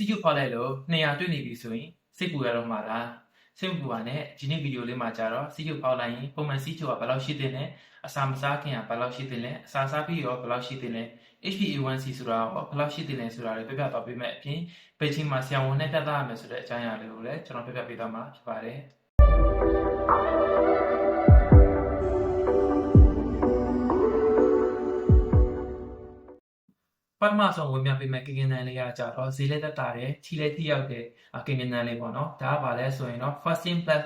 စီကျူဖောက်လိုက်လို့200တွေ့နေပြီဆိုရင်စိတ်ပူရတော့မှာလားစိတ်မပူပါနဲ့ဒီနေ့ဗီဒီယိုလေးမှာကြတော့စီကျူဖောက်လိုက်ရင်ပုံမှန်စီကျူကဘယ်လောက်ရှိသင့်လဲအစာမစားခင်ကဘယ်လောက်ရှိသင့်လဲအစာစားပြီးရောဘယ်လောက်ရှိသင့်လဲ HbA1c ဆိုတာရောဘယ်လောက်ရှိသင့်လဲဆိုတာတွေပြပြသွားပေးမယ်အပြင်ဘယ်ချိန်မှာဆရာဝန်နဲ့ပြသရမယ်ဆိုတဲ့အကြောင်းအရာလေးကိုလည်းကျွန်တော်ပြပြပေးသွားမှာဖြစ်ပါတယ် ပထမဆုံးဝင်ပြပေးမဲ့ကင်ကင်နန်လေးကကြတော့ဈေးလက်သက်တာတယ်ချီလက်ထိရောက်တဲ့ကင်ကင်နန်လေးပေါ့နော်ဒါကဘာလဲဆိုရင်တော့ fasting plus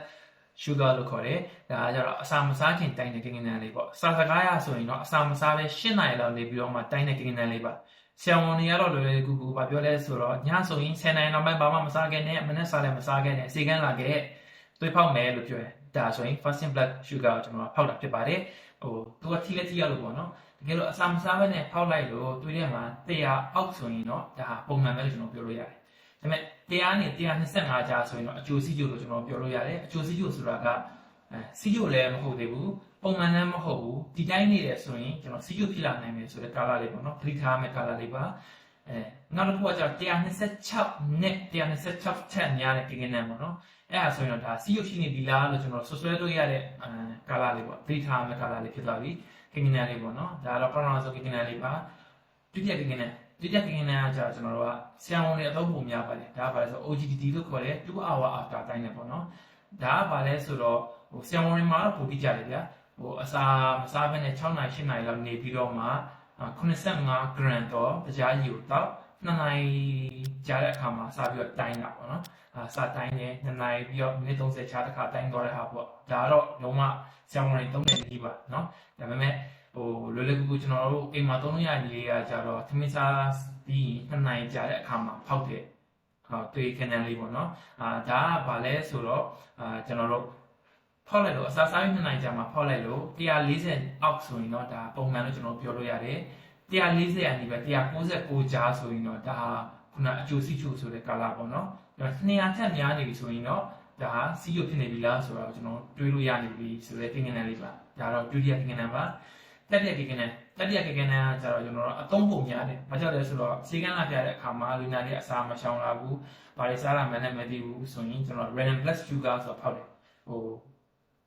sugar လို့ခေါ်တယ်ဒါကကြတော့အစာမစားခင်တိုင်းတဲ့ကင်ကင်နန်လေးပေါ့စာစကားရဆိုရင်တော့အစာမစားပဲ၈နာရီလောက်နေပြီးတော့မှတိုင်းတဲ့ကင်ကင်နန်လေးပါဆရာဝန်တွေကတော့လွယ်လွယ်ကူကူပါပြောလဲဆိုတော့ညဆိုရင်10နာရီနောက်ပိုင်းဘာမှမစားခဲ့နဲ့မနေ့စားလည်းမစားခဲ့နဲ့စေကန်းလာခဲ့သွေးဖောက်မယ်လို့ပြောတယ်ဒါဆိုရင် fasting blood sugar ကိုကျွန်တော်ဖောက်တာဖြစ်ပါတယ်ဟိုသူကထိလက်ထိရလို့ပေါ့နော် တကယ်လို့အစာမစားဘဲနဲ့ဖောက်လိုက်လို့သွေးထဲမှာ100အောက်ဆိုရင်တော့ဒါပုံမှန်ပဲလို့ကျွန်တော်ပြောလို့ရတယ်ဒါပေမဲ့100နဲ့125ကြာဆိုရင်တော့အကျိုးစီးကျိုးလို့ကျွန်တော်ပြောလို့ရတယ်အကျိုးစီးကျိုးဆိုတာကအဲစီးကျိုးလည်းမဟုတ်သေးဘူးပုံမှန်လည်းမဟုတ်ဘူးဒီတိုင်းနေတယ်ဆိုရင်ကျွန်တော်စီးကျိုးဖြစ်လာနိုင်မယ်ဆိုတဲ့ကာလလေးပေါ့နော်ခလိထားမဲ့ကာလလေးပါအဲနောက်တစ်ခုကကျ126နဲ့126ချက်များတဲ့ကိန်းနဲ့ပေါ့နော်အဲ့ဒါဆိုရင်တော့ဒါစီးကျိုးရှိနေပြီလားလို့ကျွန်တော်ဆွဆွဲလို့ရတဲ့အဲကာလလေးပေါ့ခလိထားမဲ့ကာလလေးဖြစ်သွားပြီ ကိန်းနဲ့လေးပေါ့နော်ဒါတော့ပထမဆုံးကိန်းနဲ့လေးပါဒုတိယကိန်းနဲ့ဒုတိယကိန်းနဲ့ကကျွန်တော်တို့ကဆရာဝန်တွေအသုံးပုံများပါတယ်ဒါကဘာလဲဆို OGTT လို့ခေါ်တဲ့2 hour after time နဲ့ပေါ့နော်ဒါကဘာလဲဆိုတော့ဟိုဆရာဝန်တွေမှာတော့ပိုပြီးကြတယ်ဗျာဟိုအစာမစားဘဲနဲ့6နာရီ8နာရီလောက်နေပြီးတော့မှ85 gram တော့တရားကြီးကိုတောက် 2နာရီကြာတဲ့အခါမှာစပြီးတော့တိုင်းတာပေါ့နော်အာစတိုင်းနေ2နာရီပြီးတော့မိနစ်30ချားတစ်ခါတိုင်းသွားတဲ့ဟာပေါ့ဒါတော့လုံးဝဆရာဝန်တွေသုံးတဲ့ကြီးပါနော်ဒါပေမဲ့ဟိုလွယ်လွယ်ကူကူကျွန်တော်တို့အိမ်မှာသုံးလို့ရတဲ့လေးကကြတော့သမင်းစားပြီး2နာရီကြာတဲ့အခါမှာဖောက်တဲ့ဟာတွေ့ခဏလေးပေါ့နော်အာဒါကဘာလဲဆိုတော့အာကျွန်တော်တို့ဖောက်လိုက်လို့အစားစားပြီး2နိုင်ကြာမှာဖောက်လိုက်လို့140အောက်ဆိုရင်တော့ဒါပုံမှန်လို့ကျွန်တော်ပြောလို့ရတယ် 140အနိပဲ169ကြားဆိုရင်တော့ဒါခုနအကျိုးစီချိုဆိုတဲ့ကာလပေါ့နော်ဒါ200ထက်များနေပြီဆိုရင်တော့ဒါစီယိုဖြစ်နေပြီလားဆိုတော့ကျွန်တော်တွေးလို့ရနေပြီဆိုတဲ့ကိန်းဂဏန်းလေးပါဒါတော့ဒုတိယကိန်းဂဏန်းပါတတိယကိန်းဂဏန်းတတိယကိန်းဂဏန်းကကျတော့ကျွန်တော်တို့အသုံးပုံများတယ်ဘာကြောင့်လဲဆိုတော့စီကန်းလာပြတဲ့အခါမှာလူနာတွေအစာမရှောင်လာဘူးဘာတွေစားလာမှန်းလည်းမသိဘူးဆိုရင်ကျွန်တော် random plus sugar ဆိုတော့ဖောက်တယ်ဟို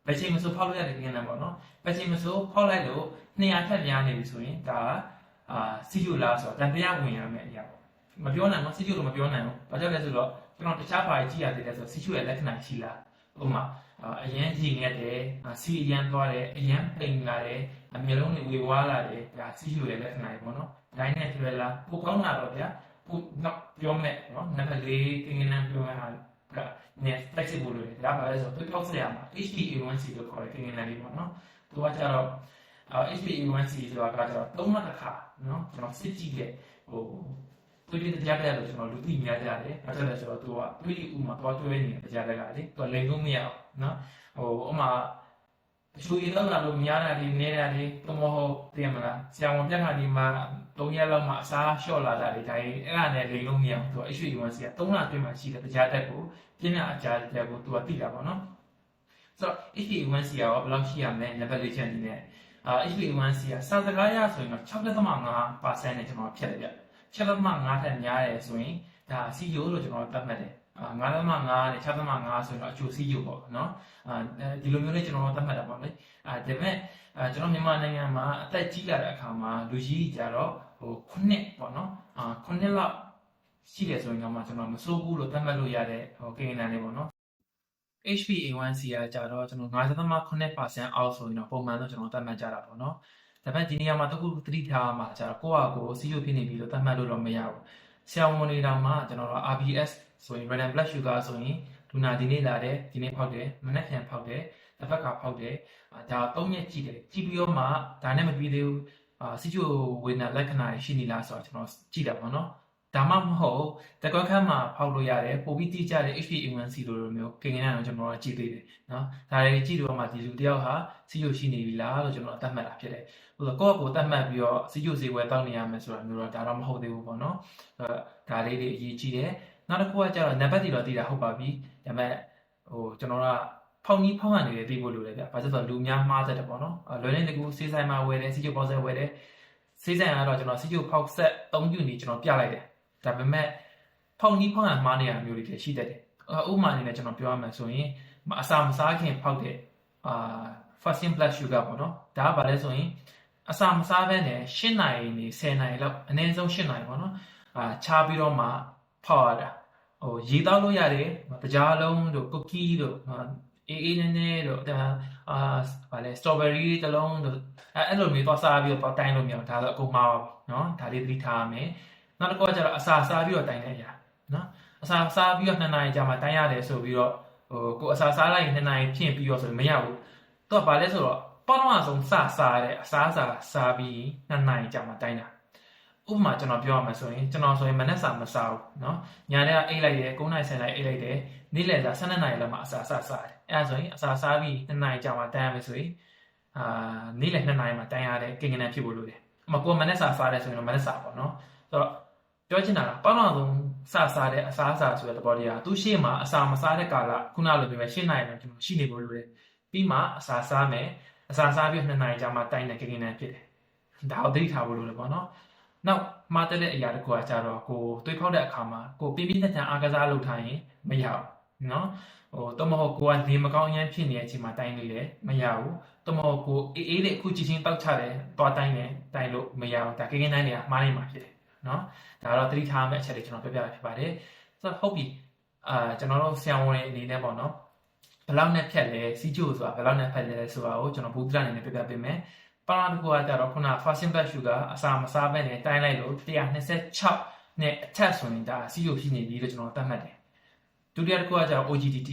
ဘယ်ချိန်မဆိုဖောက်လို့ရတဲ့ကိန်းဂဏန်းပေါ့နော်ဘယ်ချိန်မဆိုဖောက်လိုက်လို့200ထက်များနေပြီဆိုရင်ဒါ အာစီယိုလားဆိုတော့တန်တရားဝင်ရမယ်အရာပေါ့မပြောနိုင်ဘူးစီယိုလို့မပြောနိုင်ဘူးဘာကြောင့်လဲဆိုတော့ကျွန်တော်တခြားဘာကြီးကြည့်ရသေးလဲဆိုတော့စီယိုရဲ့လက္ခဏာရှိလားဥပမာအရန်ကြည်ငတ်တယ်စီအရန်သွားတယ်အရန်ပိန်လာတယ်အမျိုးလုံးတွေဝေဝါးလာတယ်ဒါစီယိုရဲ့လက္ခဏာတွေပေါ့နော်ဒိုင်းနဲ့တွေ့လားပိုကောင်းလာတော့ဗျာပိုတော့ပြောမယ်နော်နံပါတ်၄ကင်းကင်းနဲ့ပြောမယ်ဟာကနည်း flexible လို့ဒါပါလဲဆိုတော့ထောက်ဆက်ရမှာ HbA1c လို့ခေါ်တဲ့ကင်းကင်းလေးပေါ့နော်သူကကြတော့ HbA1c ဆိုတာကကြတော့၃လတစ်ခါနော်ကျွန်တော်စစ်ကြည့်တဲ့ဟိုတွေးတွေးတရားတရားလို့ကျွန်တော်လူသိများကြတယ်။ဘာလို့လဲဆိုတော့သူကတွေးဥမှာတော့တွဲနေတဲ့တရားတွေကလေသူကလိန်လို့မရအောင်နော်ဟိုဥမာအချူရီလောက်လာလို့များတာဒီနေတာဒီတမဟုတ်တည်မလားဆရာဝန်ပြက်ခါဒီမှာ၃ရက်လောက်မှအစားလျှော့လာတာဒီတိုင်းအဲ့ဒါနဲ့လိန်လို့မရအောင်သူက HB1C က3လအတွင်းမှာရှိတဲ့တရားတက်ကိုပြင်းတဲ့အကြားတက်ကိုသူကသိတာပေါ့နော်ဆိုတော့ HB1C ကဘယ်လောက်ရှိရမလဲနံပါတ်၄ချက်အနေနဲ့ အာ HB1C ကစာစကားရဆိုရင်တော့6.5%နဲ့ကျွန်တော်ဖြတ်တယ်ဗျ6.5ထက်များတယ်ဆိုရင်ဒါ CEO လို့ကျွန်တော်သတ်မှတ်တယ်အာ9.5နဲ့6.5ဆိုရင်တော့အကျိုး CEO ပေါ့နော်အာဒီလိုမျိုးလေးကျွန်တော်သတ်မှတ်တာပေါ့လေအာဒါပေမဲ့အာကျွန်တော်မြန်မာနိုင်ငံမှာအသက်ကြီးလာတဲ့အခါမှာလူကြီးကြတော့ဟို9ပေါ့နော်အာ9လောက်ရှိတယ်ဆိုရင်တော့ကျွန်တော်မစိုးဘူးလို့သတ်မှတ်လို့ရတဲ့ဟိုကိန်းဂဏန်းလေးပေါ့နော် HbA1c ကကြတော့ကျွန်တော်9.8%အောက်ဆိုရင်တော့ပုံမှန်တော့ကျွန်တော်သတ်မှတ်ကြတာပေါ့နော်ဒါပေမဲ့ဒီနေရာမှာတခုသတိထားမှာကျတော့ကိုယ့်ဟာကိုယ်စီးရုပ်ဖြစ်နေပြီလို့သတ်မှတ်လို့တော့မရဘူးဆရာဝန်တွေတောင်မှကျွန်တော်တို့ RBS ဆိုရင် random blood sugar ဆိုရင်လူနာဒီနေ့လာတယ်ဒီနေ့ဖောက်တယ်မနေ့ပြန်ဖောက်တယ်တစ်ဖက်ကဖောက်တယ်ဒါ၃ရက်ကြည့်တယ်ကြည့်ပြီးတော့မှဒါနဲ့မပြီးသေးဘူးအာစီချိုဝေဒနာလက္ခဏာရှိနေလားဆိုတော့ကျွန်တော်ကြည့်တာပေါ့နော် ဒါမှမဟုတ်တကွက်ခန်းမှာဖောက်လို့ရတယ်ပိုပြီးတိကျတဲ့ HbA1c လိုလိုမျိုးကိန်းဂဏန်းကိုကျွန်တော်တို့ကြည့်သေးတယ်နော်ဒါတွေကြည့်တော့မှဒီလူတယောက်ဟာစီချိုရှိနေပြီလားလို့ကျွန်တော်အသတ်မှတ်တာဖြစ်တယ်ဟိုဆိုကိုယ့်ကိုယ်သတ်မှတ်ပြီးတော့စီချိုစီဝဲတောက်နေရမယ်ဆိုတာမျိုးတော့ဒါတော့မဟုတ်သေးဘူးပေါ့နော်ဒါလေးတွေအရေးကြီးတယ်နောက်တစ်ခုကကျတော့နံပါတ်တွေတော့တည်တာဟုတ်ပါပြီဒါပေမဲ့ဟိုကျွန်တော်ကဖောင်ကြီးဖောင်းရနေတယ်သိဖို့လိုတယ်ဗျ။ဘာလို့ဆိုတော့လူများမှားတတ်တယ်ပေါ့နော်။လွယ်လင်းတကူစေးဆိုင်မှာဝယ်တယ်စီချိုပေါက်ဆက်ဝယ်တယ်စေးဆိုင်ကတော့ကျွန်တော်စီချိုဖောက်ဆက်အသုံးပြုနေကျွန်တော်ပြလိုက်တယ်။ ဒါပေမဲ့ဖောက်နီးဖောက်ရမှားနေတာမျိုးတွေလည်းရှိတတ်တယ်ဥပမာအနေနဲ့ကျွန်တော်ပြောရမယ်ဆိုရင်အစာမစားခင်ဖောက်တဲ့အာ fasting blood sugar ပေါ့နော်ဒါကဘာလဲဆိုရင်အစာမစားဘဲနဲ့8နာရီနေ10နာရီလောက်အနည်းဆုံး8နာရီပေါ့နော်အာချားပြီးတော့မှဖောက်ရတာဟိုရေတောက်လို့ရတယ်တကြားလုံးတို့ cookie တို့အေးအေးနည်းနည်းတို့အာဘာလဲ strawberry တစ်လုံးတို့အဲ့လိုမျိုးသွားစားပြီးတော့တိုင်လို့မရဘူးဒါတော့အကုန်မှားပါနော်ဒါလေးသတိထားရမယ် နောက်တစ်ခုကကျတော့အစာစားပြီးတော့တိုင်းတဲ့အရာเนาะအစာစားပြီးတော့2နာရီကြာမှတိုင်းရတယ်ဆိုပြီးတော့ဟိုကိုအစာစားလိုက်ရင်2နာရီဖြင့်ပြီးတော့ဆိုမရဘူးတော့ဗာလဲဆိုတော့ပထမဆုံးစစားတဲ့အစားစာစားပြီး2နာရီကြာမှတိုင်းတာဥပမာကျွန်တော်ပြောရမှာဆိုရင်ကျွန်တော်ဆိုရင်မနက်စာမစားဘူးเนาะညနေကအိတ်လိုက်တယ်9နာရီ10နာရီအိတ်လိုက်တယ်နေ့လယ်စာ12နာရီလောက်မှအစာစားစားတယ်အဲဒါဆိုရင်အစာစားပြီး2နာရီကြာမှတန်းရမယ်ဆိုရင်အာနေ့လယ်2နာရီမှတန်းရတဲ့ကိန်းကနန်းဖြစ်ဖို့လိုတယ်။မကောမနက်စာစားတယ်ဆိုရင်တော့မနက်စာပေါ့နော်။ဆိုတော့ ပြောချင်တာကပေါင်းအောင်ဆုံးစစားတဲ့အစားအစာဆိုတဲ့သဘောတရားသူရှေ့မှာအစာမစားတဲ့ကာလခုနလိုပြောမယ်ရှင်းနိုင်တယ်ကျွန်တော်ရှိနေဖို့လိုတယ်။ပြီးမှအစာစားမယ်အစာစားပြီး2နာရီကြာမှတိုင်းတဲ့ကိန်းကနန်းဖြစ်တယ်။ဒါကိုသိထားဖို့လိုတယ်ပေါ့နော်။နောက်မှားတဲ့အရာတစ်ခုကကြတော့ကိုတွေးဖောက်တဲ့အခါမှာကိုပြင်းပြင်းထန်ထန်အားကစားလုပ်ထားရင်မရဘူး။နော်ဟိုတော့မဟုတ်ကိုကနေမကောင်းရမ်းဖြစ်နေတဲ့အချိန်မှာတိုင်းနေတယ်မရဘူးတော့မဟုတ်ကိုအေးအေးလေးအခုကြည့်ချင်းတောက်ချတယ်တွားတိုင်းတယ်တိုင်းလို့မရဘူးဒါကိန်းကိန်းတိုင်းတွေကမှားနေမှာဖြစ်တယ် နော်ဒါတော့သတိထားမယ့်အချက်တွေကျွန်တော်ပြပြဖြစ်ပါတယ်ဆိုတော့ဟုတ်ပြီအာကျွန်တော်တို့ဆရာဝန်အနေနဲ့ပေါ့နော်ဘယ်လောက်နဲ့ဖြတ်လဲစီချိုဆိုတာဘယ်လောက်နဲ့ဖြတ်လဲဆိုတာကိုကျွန်တော်ဘုဒ္ဓအနေနဲ့ပြပြပေးမယ်ပထမတစ်ခုကကြတော့ခုန fasting blood sugar အစာမစားဘဲနဲ့တိုင်းလိုက်လို့126နဲ့အထက်ဆိုရင်ဒါစီချိုဖြစ်နေပြီလို့ကျွန်တော်သတ်မှတ်တယ်ဒုတိယတစ်ခုကကျတော့ OGTT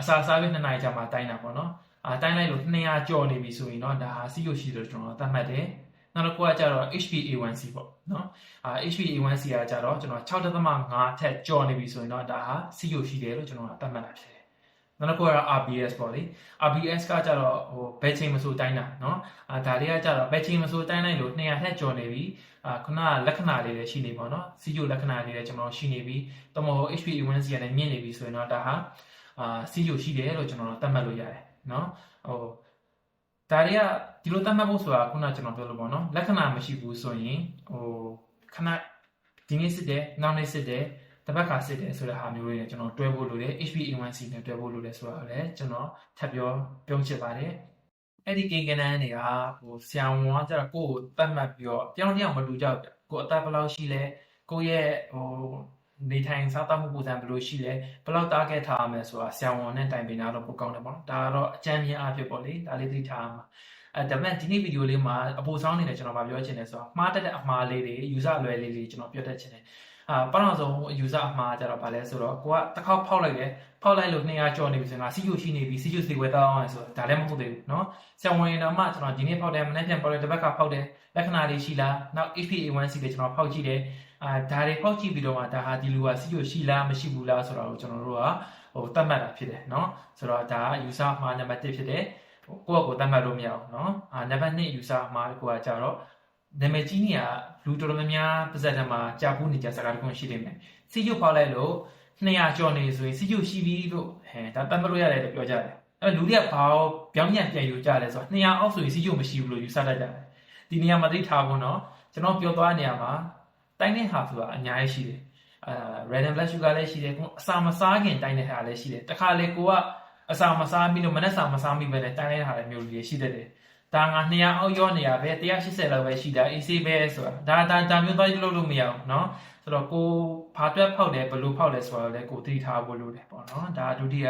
အစာစားပြီး2နာရီကြာမှတိုင်းတာပေါ့နော်အာတိုင်းလိုက်လို့200ကျော်နေပြီဆိုရင်တော့ဒါဟာ CO ရှိတယ်ကျွန်တော်သတ်မှတ်တယ် နောက်တစ်ခုကကျတော့ HbA1c ပေါ့နော်အာ HbA1c ကကျတော့ကျွန်တော်6.5ထက်ကျော်နေပြီဆိုရင်တော့ဒါဟာ CO ရှိတယ်လို့ကျွန်တော်သတ်မှတ်တာဖြစ်တယ်နောက်တစ်ခုကတော့ RBS ပေါ့လေ RBS ကကြတော့ဟိုဘယ်ချိန်မဆိုတိုင်းတာเนาะအာဒါလေးကကြတော့ဘယ်ချိန်မဆိုတိုင်းလိုက်လို့200ထက်ကျော်နေပြီအာခုနလက္ခဏာလေးတွေရှိနေပေါ့เนาะစီဂျိုလက္ခဏာလေးတွေကျွန်တော်ရှိနေပြီတမဟုတ် HbA1c ကလည်းမြင့်နေပြီဆိုရင်တော့ဒါဟာအာစီဂျိုရှိတယ်လို့ကျွန်တော်သတ်မှတ်လို့ရတယ်เนาะဟို ဒါတွေကဒီလိုသတ်မှတ်ဖို့ဆိုတာခုနကျွန်တော်ပြောလို့ပေါ့နော်လက္ခဏာမရှိဘူးဆိုရင်ဟိုခဏဒီနေ့စစ်တယ်နောက်နေ့စစ်တယ်တပတ်ခါစစ်တယ်ဆိုတဲ့ဟာမျိုးတွေနဲ့ကျွန်တော်တွဲဖို့လိုတယ် HbA1c နဲ့တွဲဖို့လိုတယ်ဆိုတာလည်းကျွန်တော်ထပ်ပြောပြောချင်ပါတယ်အဲ့ဒီကိန်းကဏ္ဍတွေကဟိုဆံဝန်ကကျတော့ကိုယ့်ကိုသတ်မှတ်ပြီးတော့တယောက်တယောက်မတူကြဘူးကိုယ်အသက်ဘယ်လောက်ရှိလဲကိုယ့်ရဲ့ဟို နေထိုင်စားသောက်မှုပုံစံဘယ်လိုရှိလဲဘယ်လောက်တားခဲ့ထားရမလဲဆိုတာဆရာဝန်နဲ့တိုင်ပင်တာတော့ပိုကောင်းတယ်ပေါ့ဒါကတော့အကြမ်းမြင်အဖြစ်ပေါ့လေဒါလေးသိထားမှာအဲဒါပေမဲ့ဒီနေ့ဗီဒီယိုလေးမှာအပူဆောင်နေတယ်ကျွန်တော်မပြောချင်တယ်ဆိုတော့မှားတတ်တဲ့အမှားလေးတွေ user အလွယ်လေးတွေကျွန်တော်ပြောတတ်ချင်တယ် အာပထမဆုံး user အမှားကြတော့ဗာလဲဆိုတော့ကိုကတစ်ခေါက်ဖောက်လိုက်တယ်ဖောက်လိုက်လို့200ကျော်နေပြီဆိုရင်ငါစီကျူရှိနေပြီစီကျူစီဝဲတောင်းအောင်ဆိုတော့ဒါလည်းမဟုတ်သေးဘူးเนาะဆံဝင်တော့မှကျွန်တော်ဒီနေ့ဖောက်တယ်မနေ့ပြန်ဖောက်တယ်တစ်ဘက်ကဖောက်တယ်လက္ခဏာလေးရှိလားနောက် HPA1C တွေကျွန်တော်ဖောက်ကြည့်တယ်အာဒါတွေဖောက်ကြည့်ပြီးတော့မှဒါဟာဒီလူကစီကျူရှိလားမရှိဘူးလားဆိုတော့ကျွန်တော်တို့ကဟိုတတ်မှတ်တာဖြစ်တယ်เนาะဆိုတော့ဒါက user မှာနံပါတ်1ဖြစ်တယ်ကိုယ့်အကိုတတ်မှတ်လို့မရဘူးเนาะအာနံပါတ်2 user မှာကိုကကြတော့ နာမည်ကြီးနေရလူတော်တော်များများပါဇက်တမှာကြာပူးနေကြစကားတခုရှိနေမယ်စီကျူဖောက်လိုက်လို့200ကျော်နေဆိုရင်စီကျူရှိပြီလို့ဟဲဒါတတ်မှတ်လို့ရတယ်လို့ပြောကြတယ်အဲလူတွေကဘာပြောင်းပြန်ပြန်ယူကြလဲဆိုတော့200အောက်ဆိုရင်စီကျူမရှိဘူးလို့ယူဆတတ်ကြတယ်ဒီနေရာမှာသိထားဖို့နော်ကျွန်တော်ပြောသွားနေရမှာတိုင်းတဲ့ဟာဆိုတာအများကြီးရှိတယ်အာ random blood sugar လည်းရှိတယ်ကိုအစာမစားခင်တိုင်းတဲ့ဟာလည်းရှိတယ်တခါလေကိုကအစာမစားပြီးတော့မနေ့စာမစားမိပဲနဲ့တိုင်းတဲ့ဟာလည်းမျိုးကြီးရှိတတ်တယ် ဒါငါ200အောက်ရောနေရပဲ180လောက်ပဲရှိတာ AC ပဲဆိုတာဒါဒါဒါမျိုးသွားလို့လို့မရဘူးเนาะဆိုတော့ကိုဘာတွက်ဖောက်တယ်ဘယ်လိုဖောက်လဲဆိုတော့လည်းကိုသိထားဖို့လိုတယ်ပေါ့เนาะဒါဒုတိယ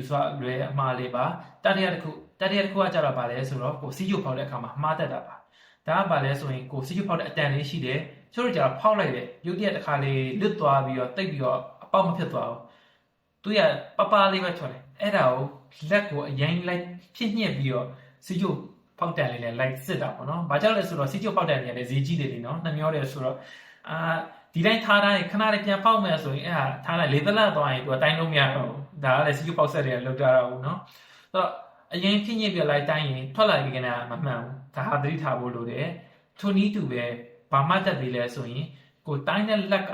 user လွယ်အမှားလေးပါတတိယတစ်ခုတတိယတစ်ခုကကြတော့ဗာလဲဆိုတော့ကိုစီးကျူဖောက်တဲ့အခါမှာမှားတတ်တာပါဒါကဗာလဲဆိုရင်ကိုစီးကျူဖောက်တဲ့အတန်လေးရှိတယ်ချို့တို့ကြတော့ဖောက်လိုက်တယ်ရုပ်တရက်တစ်ခါလေးလွတ်သွားပြီးတော့တိတ်ပြီးတော့အပေါက်မဖြစ်သွားဘူးသူရပပလေးပဲချော်တယ်အဲ့ဒါကိုလက်ကိုအရင်လိုက်ဖြစ်ညှက်ပြီးတော့စီးကျူ ဖောက်တန်လေးနဲ့လိုက်စစ်တာပေါ့နော်။ဘာကြောင့်လဲဆိုတော့စီကျုပ်ဖောက်တန်လေးလည်းဈေးကြီးတယ်လीနော်။နှမျောတယ်ဆိုတော့အာဒီတိုင်းထားတိုင်းခဏလေးပြန်ဖောက်မယ်ဆိုရင်အဲ့ဟာထားလိုက်လေသလက်သွားရင်သူကတိုင်းလို့မရတော့ဘူး။ဒါကလည်းစီကျုပ်ဖောက်ဆက်တွေကလောက်ကြတော့ဘူးနော်။ဆိုတော့အရင်ဖြစ်ညစ်ပြလိုက်တိုင်းရင်ထွက်လာကြတဲ့မမှန်ဘူး။ဒါဟာသတိထားဖို့လိုတယ်။ထိုနည်းတူပဲဘာမှတက်သေးလဲဆိုရင်ကိုတိုင်းတဲ့လက်က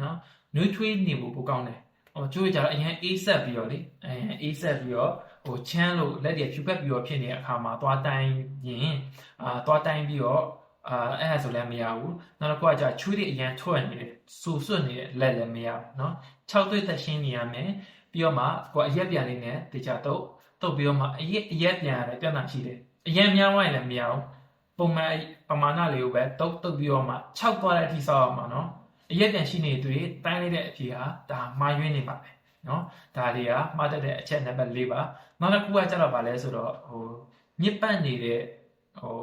နော်နှွေးထွေးနေဖို့ပိုကောင်းတယ်။ ဟိုကျိုးကြတော့အရင်အေးဆက်ပြီးတော့လေအရင်အေးဆက်ပြီးတော့ဟိုချမ်းလို့လက်ရဖြူပက်ပြီးတော့ဖြစ်နေတဲ့အခါမှာသွားတိုင်းရင်အာသွားတိုင်းပြီးတော့ အာအဲ့ဒါဆိုလည်းမရဘူးနောက်တစ်ခုကကြာချွေးတွေအရန်ထွက်နေတယ်စူဆွတ်နေတဲ့လက်လည်းမရဘူးเนาะ6သွေးသက်ရှင်းနေရမယ်ပြီးတော့မှကိုအရက်ပြန်လေးနဲ့တေချာတော့တုတ်ပြီးတော့မှအရက်အရက်ပြန်ရတယ်ပြဿနာရှိတယ်အရင်များဝိုင်းလည်းမရဘူးပုံမှန်ပမာဏလေးကိုပဲတုတ်တုတ်ပြီးတော့မှ6သွားတဲ့အထိစောက်အောင်ပါเนาะ အရက်ကန်ရှိနေတွေ့တိုင်းလိုက်တဲ့အဖြေဟာဒါမှားယွင်းနေပါပဲနော်ဒါတွေကမှားတတ်တဲ့အချက်နံပါတ်၄ပါနောက်တစ်ခုကကျတော့ဗာလဲဆိုတော့ဟိုညစ်ပတ်နေတဲ့ဟို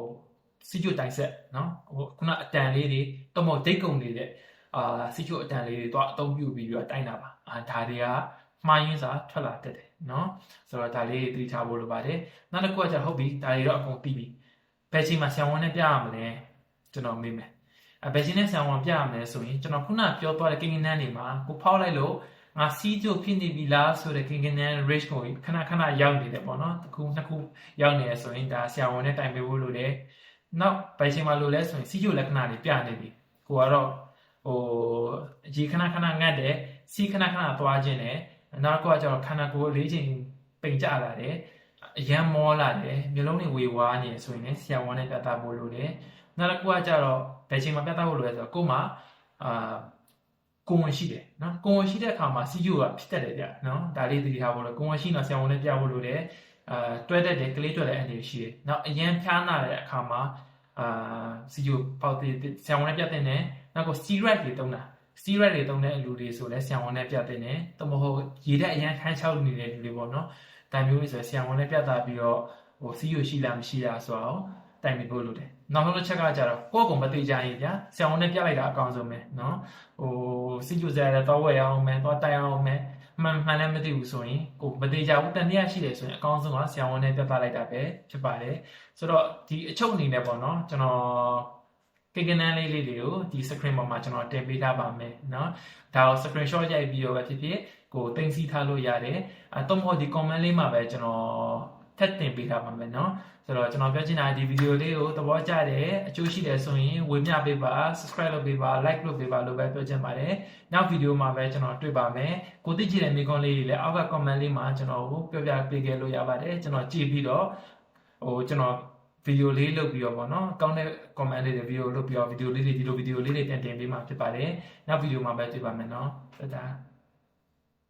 စီကျိုတိုင်ဆက်နော်ဟိုခုနအတန်လေးတွေတော်တော်ဒိတ်ကုန်နေတဲ့အာစီကျိုအတန်လေးတွေတော့အသုံးပြုပြီးတော့တိုင်းတာပါအာဒါတွေကမှားယွင်းစာထွက်လာတတ်တယ်နော်ဆိုတော့ဒါလေးတွေသတိထားဖို့လိုပါတယ်နောက်တစ်ခုကကျတော့ဟုတ်ပြီဒါတွေတော့အကုန်ပြီးပြီဘယ်ချိန်မှာဆံဝန်နဲ့ပြရမလဲကျွန်တော်မေးမယ် အဘယ်ချိန်နဲ့ဆံဝန်ပြရမလဲဆိုရင်ကျွန်တော်ခုနပြောသွားတဲ့ကိန်းကနန်းတွေမှာကိုဖောက်လိုက်လို့ငါစီးကျိုဖြစ်နေပြီလားဆိုတဲ့ကိန်းကနန်း range ကိုခဏခဏရောက်နေတယ်ပေါ့နော်တစ်ခုနှစ်ခုရောက်နေရဆိုရင်ဒါဆရာဝန်နဲ့တိုင်ပေးဖို့လိုတယ်နောက်ဘယ်ချိန်မှာလိုလဲဆိုရင်စီးကျိုလက္ခဏာတွေပြနေပြီကိုကတော့ဟိုရေခဏခဏငတ်တယ်စီးခဏခဏသွားခြင်းတယ်နောက်တစ်ခုကကျတော့ခန္ဓာကိုယ်လေးချိန်ပိန်ကြလာတယ်အရန်မောလာတယ်မျိုးလုံးတွေဝေဝါးနေဆိုရင်လည်းဆရာဝန်နဲ့ပြသဖို့လိုတယ် နောက်တစ်ခုကကျတော့ဘယ်ချိန်မှာပြသဖို့လိုလဲဆိုတော့ကို့မှာအာကိုဝင်ရှိတယ်နော်ကိုဝင်ရှိတဲ့အခါမှာစီယိုကဖြစ်တတ်တယ်ဗျနော်ဒါလေးသိထားဖို့လို့ကိုဝင်ရှိတော့ဆရာဝန်နဲ့ပြဖို့လိုတယ်အာတွဲတတ်တယ်ကလေးတွဲတဲ့အနေရှိတယ်နောက်အရန်ဖျားနာတဲ့အခါမှာအာစီယိုပေါက်တဲ့ဆရာဝန်နဲ့ပြတဲ့နဲ့နောက်ကို steroid တွေတုံးတာ steroid တွေတုံးတဲ့လူတွေဆိုလဲဆရာဝန်နဲ့ပြတဲ့နဲ့တမဟုတ်ရေဓာတ်အရန်ခန်းချောက်နေတဲ့လူတွေပေါ့နော်ဒါမျိုးတွေဆိုဆရာဝန်နဲ့ပြတာပြီးတော့ဟိုစီယိုရှိလားမရှိလားဆိုတော့ တိုင်ပြီးဖို့လိုတယ်နောက်ဆုံးတစ်ချက်ကကြတော့ကိုယ့်ကိုမသိကြရင်ဗျာဆရာဝန်နဲ့ပြလိုက်တာအကောင်းဆုံးပဲเนาะဟိုစီကျူစရတဲ့တော့ဝယ်အောင်မယ်တော့တိုင်အောင်မယ်မှန်မှန်လည်းမသိဘူးဆိုရင်ကိုမသိကြဘူးတန်တရားရှိတယ်ဆိုရင်အကောင်းဆုံးကဆရာဝန်နဲ့ပြသလိုက်တာပဲဖြစ်ပါတယ်ဆိုတော့ဒီအချုပ်အနေနဲ့ပေါ့နော်ကျွန်တော်ကိကနန်းလေးလေးတွေကိုဒီ screen ပေါ်မှာကျွန်တော်တင်ပေးထားပါမယ်เนาะဒါကို screenshot ရိုက်ပြီးတော့ပဲဖြစ်ဖြစ်ကိုတင်စီထားလို့ရတယ်အဲတော့မဟုတ်ဒီ comment လေးမှာပဲကျွန်တော် ထပ်တင်ပေးထားပါမယ်เนาะဆိုတော့ကျွန်တော်ပြောချင်တာဒီဗီဒီယိုလေးကိုသဘောကျတယ်အကျိုးရှိတယ်ဆိုရင်ဝေမျှပေးပါ subscribe လုပ်ပေးပါ like လုပ်ပေးပါလို့ပဲပြောချင်ပါတယ်နောက်ဗီဒီယိုမှာပဲကျွန်တော်တွေ့ပါမယ်ကိုသိချင်တဲ့မိကွန်းလေးတွေလည်းအောက်က comment လေးမှာကျွန်တော်ပြောပြပေးခဲ့လို့ရပါတယ်ကျွန်တော်ကြည့်ပြီးတော့ဟိုကျွန်တော်ဗီဒီယိုလေးလုပ်ပြီးတော့ပေါ့နော်ကောင်းတဲ့ comment လေးတွေဗီဒီယိုလုပ်ပြီးတော့ဗီဒီယိုလေးတွေဒီလိုဗီဒီယိုလေးတွေတင်တင်ပေးမှာဖြစ်ပါတယ်နောက်ဗီဒီယိုမှာပဲတွေ့ပါမယ်နော်တဒါ